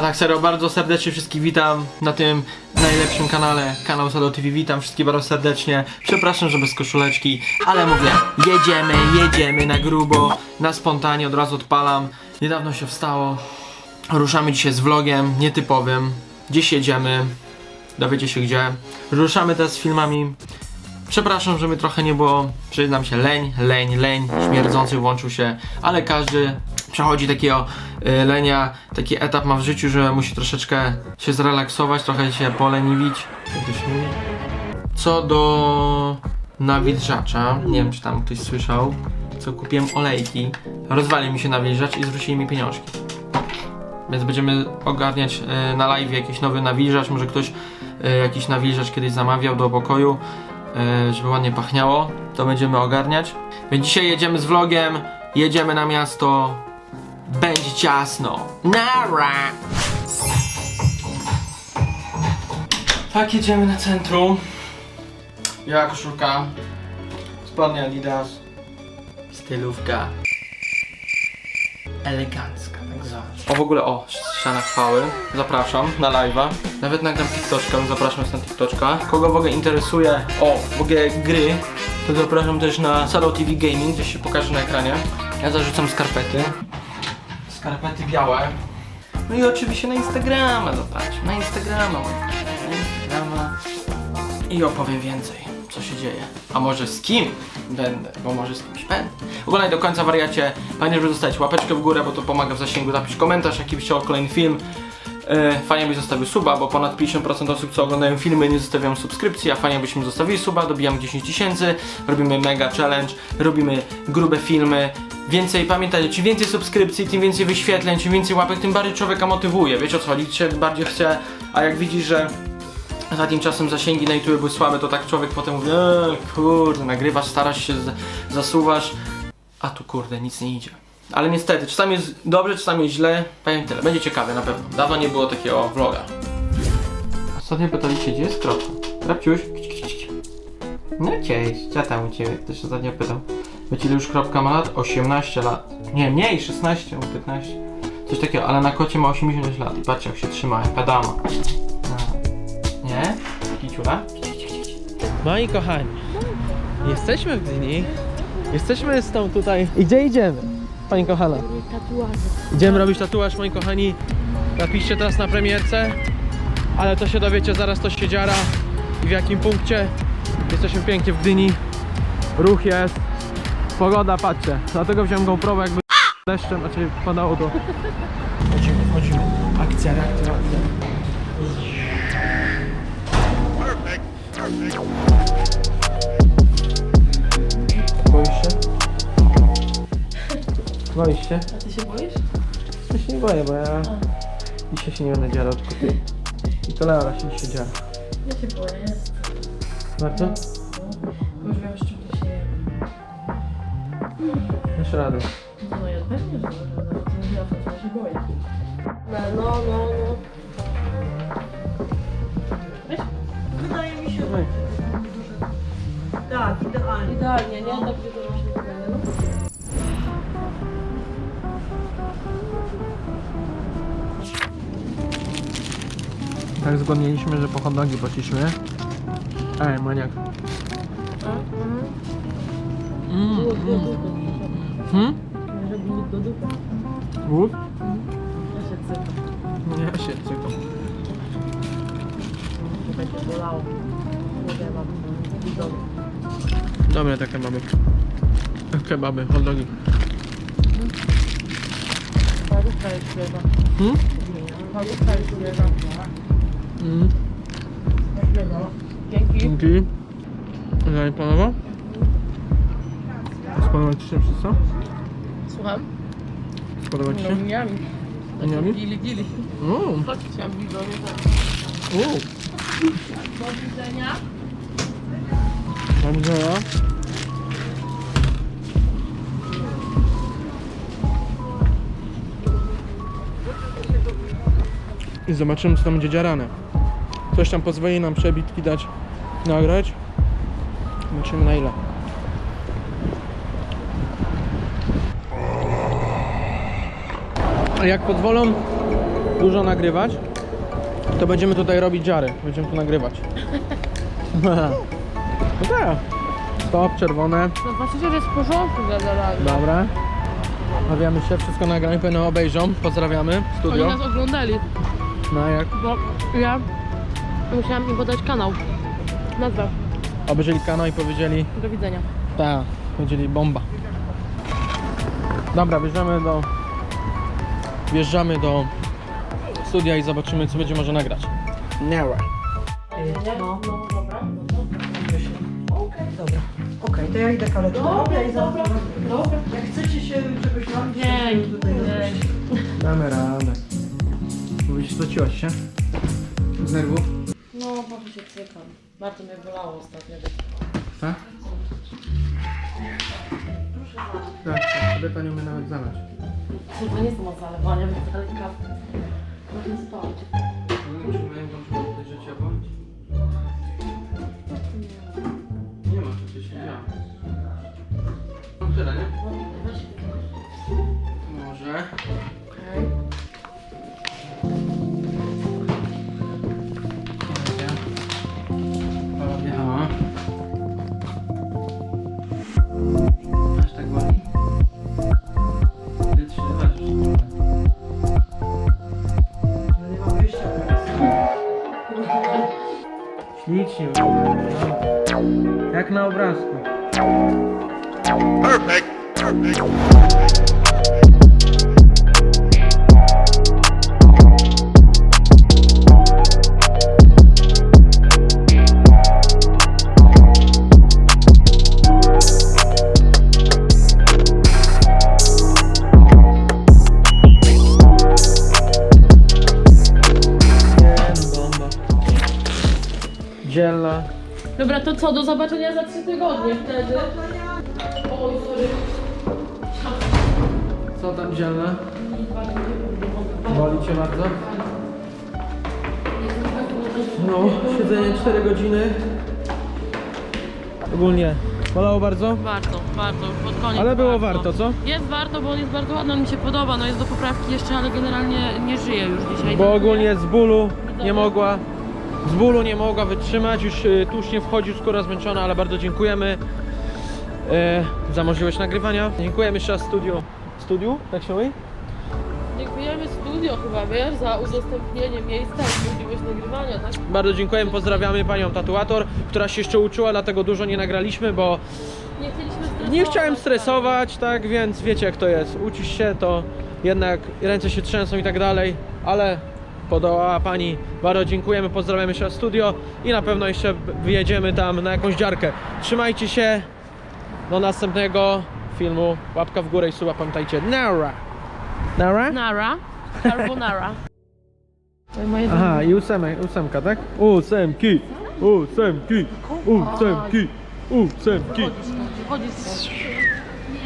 Tak serio, bardzo serdecznie wszystkich witam na tym najlepszym kanale, kanał Sado TV. Witam wszystkich bardzo serdecznie. Przepraszam, że bez koszuleczki, ale mówię, jedziemy, jedziemy na grubo, na spontanie, od razu odpalam. Niedawno się wstało. Ruszamy dzisiaj z vlogiem nietypowym. Dziś jedziemy, dowiecie się gdzie. Ruszamy teraz z filmami. Przepraszam, że mi trochę nie było, przyznam się, leń, leń, leń, śmierdzący włączył się, ale każdy przechodzi takiego y, lenia, taki etap ma w życiu, że musi troszeczkę się zrelaksować, trochę się poleniwić. Co do nawilżacza, nie wiem czy tam ktoś słyszał, co kupiłem olejki, rozwalił mi się nawilżacz i zwrócili mi pieniążki. Więc będziemy ogarniać e, na live jakiś nowy nawilżacz, może ktoś e, jakiś nawilżacz kiedyś zamawiał do pokoju, żeby ładnie pachniało, to będziemy ogarniać. Więc dzisiaj jedziemy z vlogiem, jedziemy na miasto, będzie ciasno. Nara! Tak, jedziemy na centrum. Biała koszulka, spodnie Adidas, stylówka elegancka, tak zobacz. O w ogóle, o, ściana chwały, zapraszam na live'a. Nawet nagram TikToczka, zapraszam was na TikToczka. Kogo w ogóle interesuje, o, w ogóle gry, to zapraszam też na Salo TV Gaming, gdzieś się pokaże na ekranie. Ja zarzucam skarpety. Skarpety białe. No i oczywiście na Instagrama, zobacz, na Instagrama, na Instagrama. I opowiem więcej, co się dzieje. A może z kim będę, bo może z kimś będę. Oglądaj do końca wariacie. Pamiętaj, żeby zostawić łapeczkę w górę, bo to pomaga w zasięgu. Napisz komentarz, jaki byś chciał kolejny film. E, fajnie byś zostawił suba, bo ponad 50% osób, co oglądają filmy, nie zostawiają subskrypcji, a fajnie byśmy zostawili suba, dobijamy 10 tysięcy, robimy mega challenge, robimy grube filmy. Więcej, pamiętajcie, czym więcej subskrypcji, tym więcej wyświetleń, czym więcej łapek, tym bardziej człowieka motywuje. Wiecie o co chodzi? Się bardziej chce, a jak widzisz, że Ostatnim czasem zasięgi na YouTube były słabe, to tak człowiek potem mówi, eee, kurde, nagrywasz, starasz się, zasuwasz, a tu kurde, nic nie idzie. Ale niestety, czasami jest dobrze, czasami jest źle, powiem tyle, będzie ciekawe na pewno. Dawno nie było takiego vloga. Ostatnio pytaliście, gdzie jest kropka? Rapciuś? No cześć, co tam u Ciebie? Ktoś ostatnio pytał. Wiecie ile już kropka ma lat? 18 lat. Nie, mniej, 16 albo 15. Coś takiego, ale na kocie ma 86 lat i patrzcie jak się trzyma, jaka dama. No. Nie? Kiciura? Moi kochani, jesteśmy w Gdyni. Jesteśmy z tą tutaj. I gdzie idziemy? Pani kochana. Idziemy robić tatuaż, moi kochani. Napiszcie teraz na premierce. Ale to się dowiecie zaraz, to się dziara. I w jakim punkcie. Jesteśmy pięknie w Gdyni. Ruch jest. Pogoda, patrzcie. Dlatego wziąłem GoPro, jakby deszczem, znaczy padało to. Chodzimy, chodzimy. Akcja, reaktywacja. Boisz się? Boisz się? A ty się boisz? Ja się nie boję, bo ja dzisiaj się nie będę dziarał, tylko ty. I to Laura się dzisiaj dziara. Ja się boję. Warto? Już wiem, Dasz radę. No ja pewnie, że nie ja to się boję. No, no, no, no. Weź. Wydaje mi się, Oj. tak, idealnie. Idealnie, nie? Tak będzie to właśnie idealnie, no. Tak zgodniliśmy, że po hot dogi poszliśmy. Ej, maniak. Mhm. Do dupy. Hmm? Że było do dupy. Głód? Ja się cykam. Nie, ja się cykam. Że będzie bolało. Nie mam. Widowy. Dobre te kebaby. Kebaby, hot dogi. Parówka jest świeża. Hmm? Parówka jest świeża. Mm. Świeża. Dzięki. Dzięki. Dalej Spodobać Ci się wszystko? Słucham? Spodobać Ci No się? miami. Miami? Gili, gili. Uuu. Chodźcie, widzowie. Uuu. Do widzenia. Do widzenia. I zobaczymy co tam będzie dziarane. Ktoś tam pozwoli nam przebitki dać, nagrać. Zobaczymy na ile. Jak pozwolą, dużo nagrywać, to będziemy tutaj robić dziary. Będziemy tu nagrywać. no tak. Stop, czerwone. No właściciel jest w porządku generalnie. Dobra. Bawiamy się, wszystko nagramy, pewno obejrzą. Pozdrawiamy. Oni Studio. nas oglądali, No jak? bo ja musiałam im podać kanał. Nazwę. Obejrzeli kanał i powiedzieli, Do widzenia. tak, powiedzieli bomba. Dobra, wjeżdżamy do... Wjeżdżamy do studia i zobaczymy, co będzie można nagrać. Nara. No, No dobra. okej, dobra. Okej, to ja idę kaleczkę i zaraz... Dobra. Jak chcecie się czegoś to Dzięki. Damy radę. Mówisz, spociłaś się? Z nerwów? No, bardzo się cykam. Bardzo mnie bolało ostatnio. Tak? Tak, kobieta nie umie nawet zalać. Kurwa, nie są od zalewania, więc daleka. Można spać. Ślicznie no. Jak na obrazku. Nie Dobra, to co? Do zobaczenia za trzy tygodnie wtedy. Oj, sorry. Co tam dzielna? Boli cię bardzo? No, siedzenie 4 godziny. Ogólnie. Bolało bardzo? Bardzo, bardzo, już pod koniec. Ale było warto, co? Jest warto, bo on jest bardzo ładny, on mi się podoba, no jest do poprawki jeszcze, ale generalnie nie żyje już dzisiaj. Bo ogólnie z bólu nie mogła. Z bólu nie mogła wytrzymać, już y, tłuszcz nie wchodzi, skóra zmęczona, ale bardzo dziękujemy y, za możliwość nagrywania. Dziękujemy jeszcze raz studiu. Studiu? Tak się mówi? Dziękujemy studio chyba, wiesz, za udostępnienie miejsca i możliwość nagrywania, tak? Bardzo dziękujemy, pozdrawiamy panią tatuator, która się jeszcze uczyła, dlatego dużo nie nagraliśmy, bo Nie chcieliśmy stresować. nie chciałem tak. stresować, tak więc wiecie jak to jest. Uczysz się, to jednak ręce się trzęsą i tak dalej, ale podołała pani. Bardzo dziękujemy, pozdrawiamy raz studio i na pewno jeszcze wyjedziemy tam na jakąś dziarkę. Trzymajcie się do następnego filmu. Łapka w górę i suba, pamiętajcie. Nara! Nara? Nara. Carbonara. To moje Aha, i ósemek, ósemka, tak? Ósemki! Ósemki! Ósemki! Ósemki! Chodzisz, chodzisz.